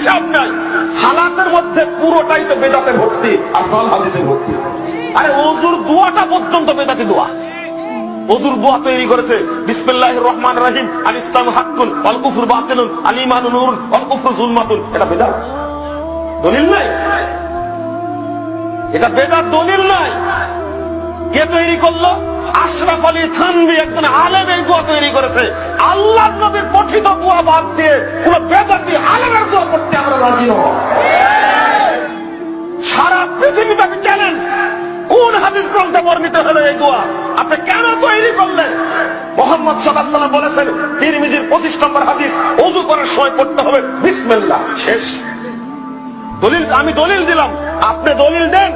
হিসাব নাই। সালাতের মধ্যে পুরোটাই তো বেদাতে ভর্তি আর সাল হাদিসে ভর্তি। আরে ওজুর দোয়াটা পর্যন্ত বেদাতে দোয়া। ওজুর দোয়া তৈরি করেছে বিসমিল্লাহ রহমান রাহিম, আল ইসলাম হাক্কুন অল কুফুর বাতিলুন, আল ইমান নুরুন অল কুফুর জুলমাতুন। এটা বেদাত। দলিল নাই? এটা বেদাত দলিল নাই। কে তৈরি করল? আশরাফ আলী থানবি একজন আলেম এই দোয়া তৈরি করেছে। আল্লাহ নবীর পঠিত দোয়া বাদ দিয়ে কোন বেদাতি আলেমের দোয়া করতে আমরা রাজি নয় সারা পৃথিবীব্যাপী চ্যালেঞ্জ কোন হাদিস গ্রন্থে বর্ণিত হলো এই দোয়া? আপনি কেন তৈরি করলেন? মোহাম্মদ সাল্লাহ বলেছেন, তিরমিজির পঁচিশ নম্বর হাদিস অজু করার সময় পড়তে হবে। বিসমিল্লাহ, শেষ। দলিল আমি দলিল দিলাম। আপনি দলিল দেন।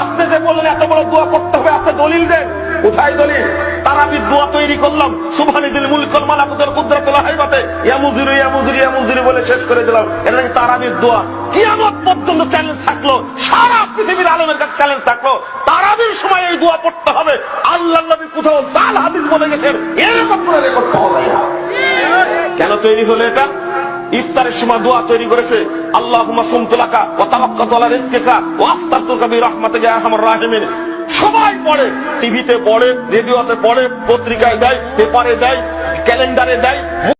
আপনি যে বললেন এত বড় দোয়া করতে হবে, আপনি দলিল দেন। কোথায় দলিল? তারাবি দোয়া তৈরি করলাম। সুবহানি দিল মুলকুল মালাকুতুল কুদরাতুল হাইবাতে ইয়া মুজিরু ইয়া মুজিরু ইয়া মুজিরু বলে শেষ করে দিলাম। এটা নাকি তারাবির দোয়া? কিয়ামত পর্যন্ত চ্যালেঞ্জ থাকল, সারা পৃথিবীর আলমের কাছে চ্যালেঞ্জ থাকল। তারাবির সময় এই দোয়া পড়তে হবে। আল্লাহ নবী কোথাও জাল হাদিস বলে গেছেন, এরকম করে রেকর্ড পাওয়া যায় না। কেন তৈরি হলো এটা? ইফতারের সময় দোয়া তৈরি করেছে। আল্লাহ আমার সবাই পড়ে, টিভিতে পড়ে, রেডিওতে পড়ে, পত্রিকায় দেয়, পেপারে দেয়, ক্যালেন্ডারে দেয়।